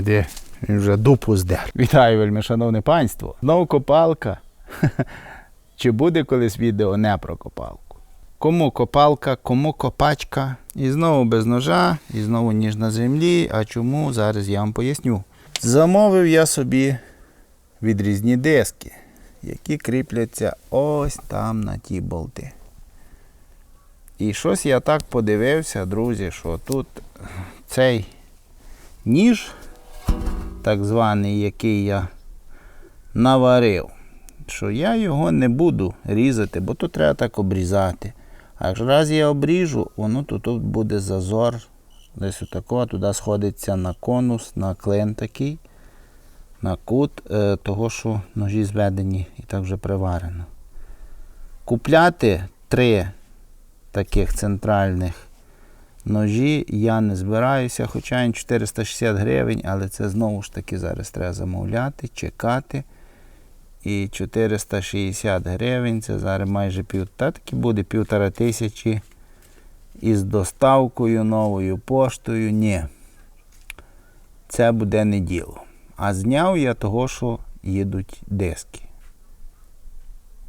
Де він вже дупу здер. Вітаю, вельми, шановне панство. Знову копалка. Чи буде колись відео не про копалку? Кому копалка, кому копачка. І знову без ножа, і знову ніж на землі. А чому? Зараз я вам поясню. Замовив я собі відрізні диски, які кріпляться ось там на ті болти. І щось я так подивився, друзі, що тут цей ніж, так званий, який я наварив, що я його не буду різати, бо тут треба так обрізати. А якщо раз я обріжу, воно тут, буде зазор. Десь отако, туди сходиться на конус, на клин такий, на кут, е, того, що ножі зведені і так вже приварено. Купляти три таких центральних ножі я не збираюся, хоча він 460 гривень, але це знову ж таки зараз треба замовляти, чекати. І 460 гривень, це зараз майже пів, та таки буде півтора тисячі із доставкою, новою поштою. Ні. Це буде не діло. А зняв я того, що їдуть диски.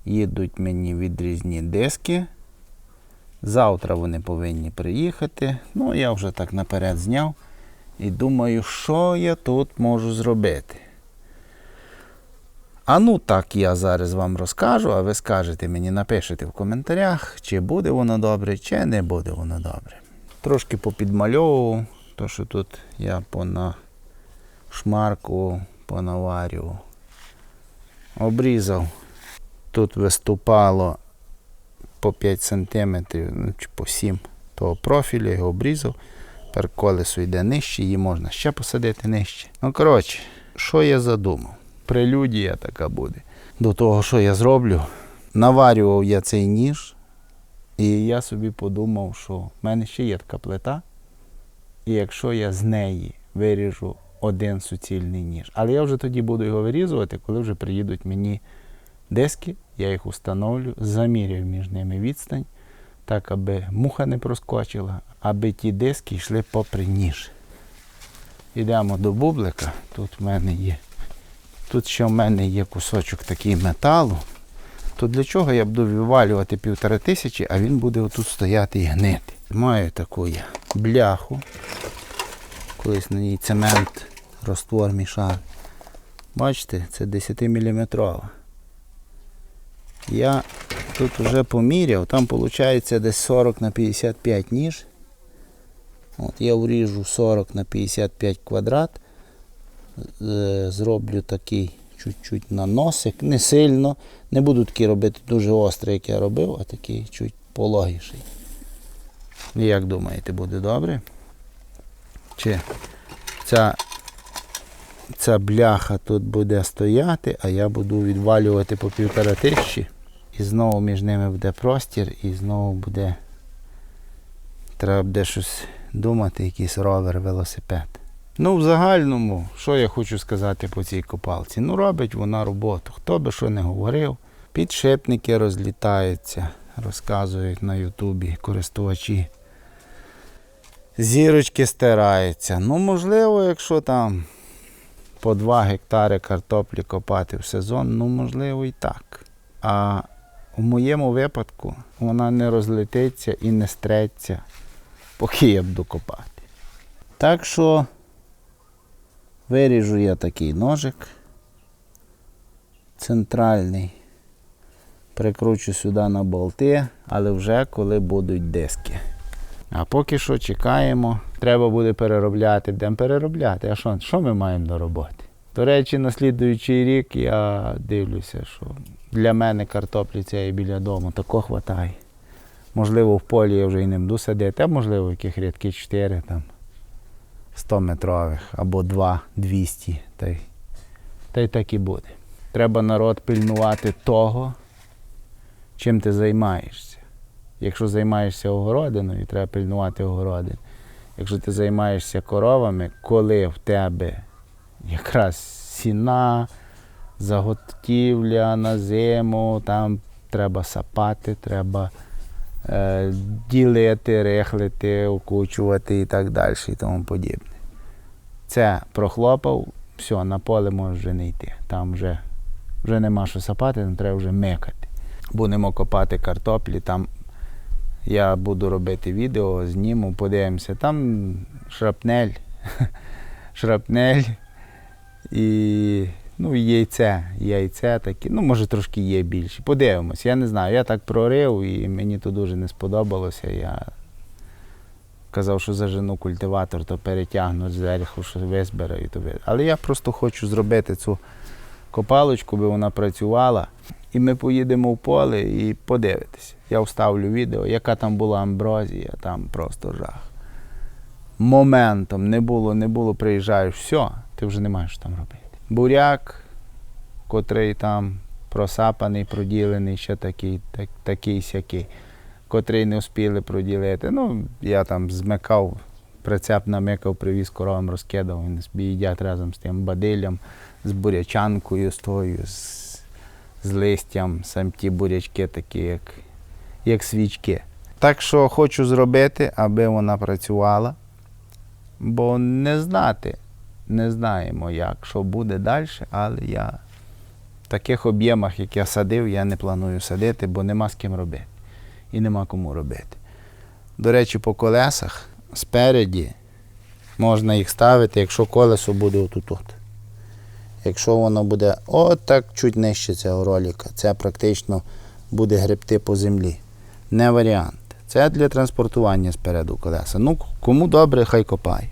Їдуть мені відрізні диски. Завтра вони повинні приїхати. Ну, я вже так наперед зняв. І думаю, що я тут можу зробити. А ну так я зараз вам розкажу, а ви скажете мені, напишете в коментарях, чи буде воно добре, чи не буде воно добре. Трошки попідмальовував, то що тут я пона шмарку понаварював. Обрізав. Тут виступало по 5 см, ну, чи по 7 того профілю, його обрізав. Тепер колесо йде нижче, її можна ще посадити нижче. Ну, коротше, що я задумав? Прелюдія така буде. До того, що я зроблю, наварював я цей ніж, і я собі подумав, що в мене ще є така плита, і якщо я з неї виріжу один суцільний ніж, але я вже тоді буду його вирізувати, коли вже приїдуть мені диски, я їх установлю, заміряю між ними відстань, так, аби муха не проскочила, аби ті диски йшли попри ніж. Йдемо до бублика. Тут в мене є. Тут ще в мене є кусочок такий металу. То для чого я буду вивалювати півтори тисячі, а він буде отут стояти і гнити. Маю таку я бляху. Колись на ній цемент роствор мішав. Бачите, це 10 мм. Я тут вже поміряв, там виходить десь 40 на 55 ніж. От Я вріжу 40 на 55 квадрат. Зроблю такий чуть-чуть наносик, не сильно. Не буду такий робити дуже острий, як я робив, а такий чуть пологіший. Як думаєте, буде добре? Чи ця, ця бляха тут буде стояти, а я буду відвалювати по півтора тисячі. І знову між ними буде простір, і знову буде. Треба буде щось думати, якийсь ровер, велосипед. Ну, в загальному, що я хочу сказати по цій копалці? Ну, робить вона роботу. Хто би що не говорив, підшипники розлітаються, розказують на Ютубі користувачі. Зірочки стираються. Ну, можливо, якщо там по 2 гектари картоплі копати в сезон, ну, можливо, і так. А в моєму випадку вона не розлетиться і не стреться, поки я буду копати. Так що виріжу я такий ножик центральний, прикручу сюди на болти, але вже коли будуть диски. А поки що чекаємо, треба буде переробляти, будемо переробляти. А що, що ми маємо до роботи? До речі, на слідуючий рік я дивлюся, що для мене картоплі цієї біля дому тако хватає. Можливо, в полі я вже і не буду садити, а можливо, яких рядки 4 там 100 метрових або 2 200. Та й, та й так і буде. Треба народ пильнувати того, чим ти займаєшся. Якщо займаєшся огородиною, треба пильнувати огородин. Якщо ти займаєшся коровами, коли в тебе якраз сіна, заготівля на зиму, там треба сапати, треба е, ділити, рихлити, окучувати і так далі і тому подібне. Це прохлопав, все, на поле можеш вже не йти. Там вже, вже нема що сапати, там треба вже мекати. Будемо копати картоплі, там я буду робити відео, зніму, подивимося. Там шрапнель, шрапнель і ну, яйце. Яйце такі, ну, може трошки є більші. Подивимось. Я не знаю. Я так прорив і мені то дуже не сподобалося. Я казав, що зажену культиватор, то перетягну зверху, що визбираю. То ви- Але я просто хочу зробити цю копалочку, би вона працювала. І ми поїдемо в поле і подивитися. Я вставлю відео, яка там була амброзія, там просто жах. Моментом не було, не було, приїжджаєш, все, ти вже не маєш там робити. Буряк, котрий там просапаний, проділений, ще такий, так, такий сякий, котрий не встигли проділити. Ну, я там змикав, прицеп намикав, привіз коровам, розкидав, вони їдять разом з тим бадилем, з бурячанкою, з тою, з, з листям, сам ті бурячки такі, як, як свічки. Так що хочу зробити, аби вона працювала, бо не знати, не знаємо, як, що буде далі, але я в таких об'ємах, як я садив, я не планую садити, бо нема з ким робити. І нема кому робити. До речі, по колесах спереді можна їх ставити, якщо колесо буде отут. Якщо воно буде отак чуть нижче цього роліка, це практично буде гребти по землі. Не варіант. Це для транспортування спереду колеса. Ну, кому добре, хай копає.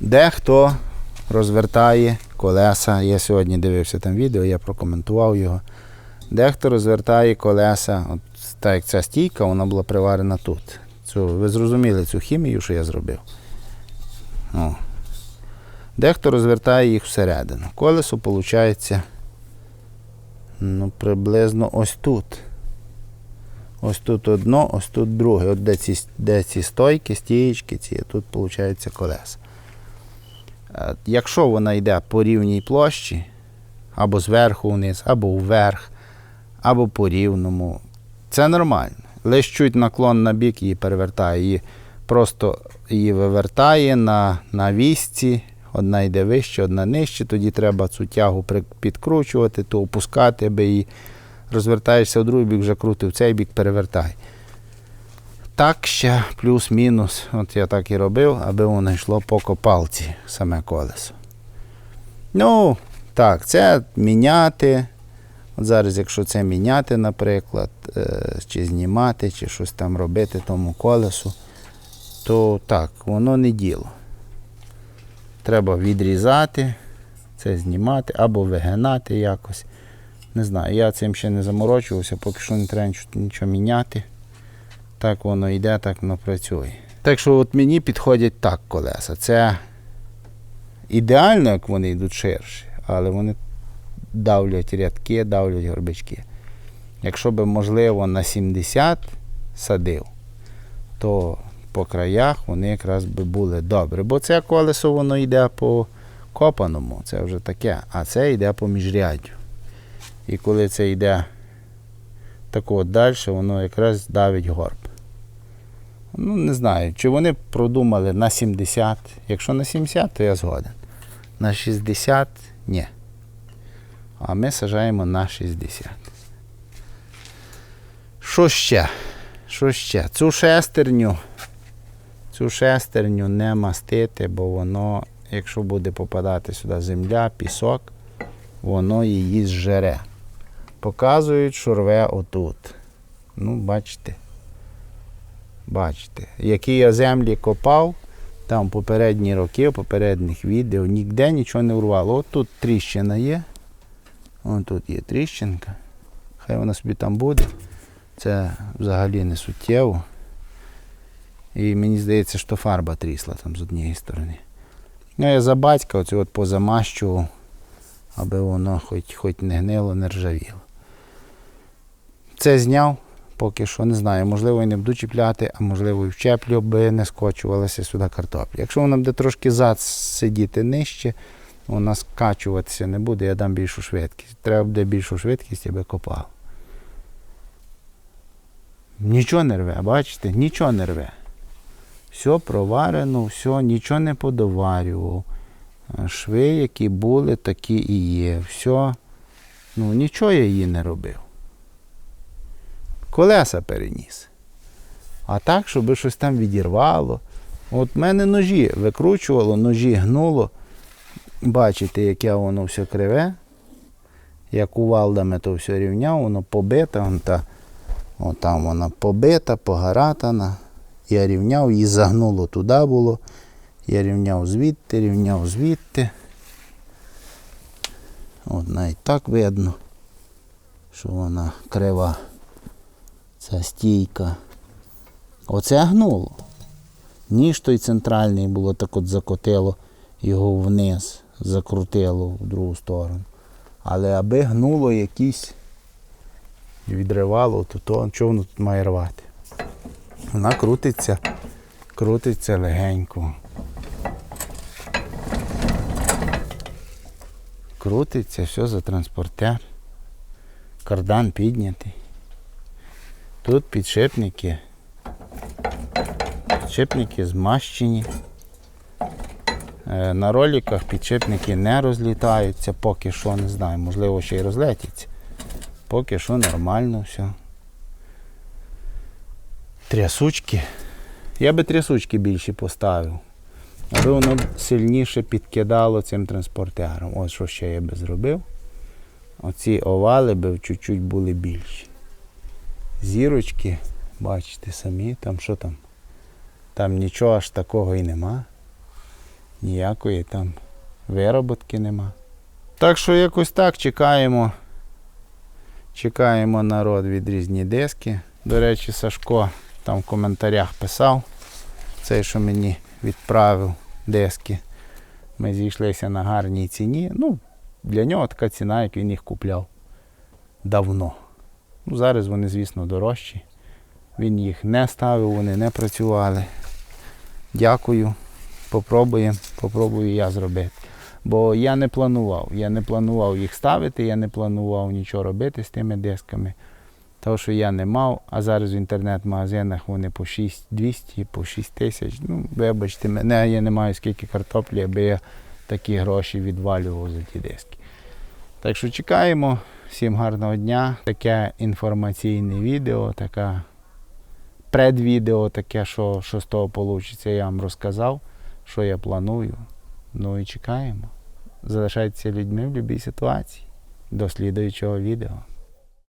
Дехто розвертає колеса. Я сьогодні дивився там відео, я прокоментував його. Дехто розвертає колеса, от так як ця стійка, вона була приварена тут. Цю, ви зрозуміли цю хімію, що я зробив. О. Дехто розвертає їх всередину. Колесо виходить ну, приблизно ось тут. Ось тут одно, ось тут друге. От де ці, де ці стойки, стієчки, ці, тут виходить колеса. Е, Якщо вона йде по рівній площі, або зверху вниз, або вверх, або по рівному, це нормально. Лише чуть наклон на бік її перевертає. Її просто її вивертає на, на вісці. Одна йде вище, одна нижче, тоді треба цю тягу підкручувати, то опускати, аби її розвертаєшся в другий бік, вже крутив, цей бік перевертай. Так ще плюс-мінус. От я так і робив, аби воно йшло по копалці, саме колесо. Ну, так, це міняти. От зараз, якщо це міняти, наприклад, е, чи знімати, чи щось там робити тому колесу, то так, воно не діло. Треба відрізати, це знімати або вигинати якось. Не знаю, я цим ще не заморочувався, поки що не треба нічого, нічого міняти. Так воно йде, так воно працює. Так що от мені підходять так колеса. Це ідеально, як вони йдуть ширші, але вони давлять рядки, давлять горбички. Якщо би, можливо, на 70 садив, то по краях вони якраз би були добре. Бо це колесо воно йде по копаному, це вже таке, а це йде по міжряддю. І коли це йде тако далі, воно якраз давить горб. Ну, не знаю, чи вони продумали на 70. Якщо на 70, то я згоден. На 60 ні. А ми сажаємо на 60. Що ще? Що ще? Цю шестерню, цю шестерню не мастити, бо воно, якщо буде попадати сюди земля, пісок, воно її зжере. Показують, що рве отут. Ну, бачите. Бачите. Які я землі копав, там попередні роки, попередніх відео, ніде нічого не урвало. От тут тріщина є. Ось тут є тріщинка. Хай вона собі там буде. Це взагалі не суттєво. І мені здається, що фарба трісла там з однієї сторони. Ну, я за батька оцю от позамащував, аби воно хоч, хоч не гнило, не ржавіло. Це зняв, поки що не знаю. Можливо, і не буду чіпляти, а можливо і вчеплю, аби не скочувалася сюди картопля. Якщо вона буде трошки зад сидіти нижче, вона скачуватися не буде, я дам більшу швидкість. Треба буде більшу швидкість, аби копав. Нічого не рве, бачите? Нічого не рве. Все проварено, все, нічого не подоварював. Шви, які були, такі і є. Все. Ну, нічого я її не робив. Колеса переніс. А так, щоб щось там відірвало. От в мене ножі викручувало, ножі гнуло. Бачите, яке воно все криве. Я кувалдами то все рівняв, воно побите, вон та, от там вона побита, погаратана. Я рівняв, її загнуло туди було. Я рівняв звідти, рівняв звідти. От навіть так видно, що вона крива. Ця стійка. Оце гнуло. Ніж той центральний було так от закотило його вниз, закрутило в другу сторону. Але аби гнуло якісь відривало, то, то чого воно тут має рвати? Вона крутиться, крутиться легенько. Крутиться, все за транспортер. Кардан піднятий. Тут підшипники. Підшипники змащені. Е, На роликах підшипники не розлітаються, поки що не знаю, можливо ще й розлетяться. Поки що нормально все. Трясучки. Я би трясучки більше поставив. Аби воно сильніше підкидало цим транспортером. Ось що ще я би зробив. Оці овали би чуть-чуть були більші. Зірочки, бачите самі, там що там? Там нічого аж такого і нема. Ніякої там вироботки нема. Так що якось так чекаємо. Чекаємо народ від різні диски. До речі, Сашко там в коментарях писав. Цей, що мені відправив диски. Ми зійшлися на гарній ціні. Ну, для нього така ціна, як він їх купляв давно. Ну, зараз вони, звісно, дорожчі. Він їх не ставив, вони не працювали. Дякую. Попробуємо, попробую я зробити. Бо я не планував. Я не планував їх ставити, я не планував нічого робити з тими дисками. Того, що я не мав, а зараз в інтернет-магазинах вони по 6200, по 6 тисяч. Ну, вибачте, мене я не маю скільки картоплі, аби я такі гроші відвалював за ті диски. Так що чекаємо. Всім гарного дня. Таке інформаційне відео, таке предвідео, таке, що, що з того вийде, я вам розказав, що я планую. Ну і чекаємо. Залишайтеся людьми в будь-якій ситуації. До слідуючого відео.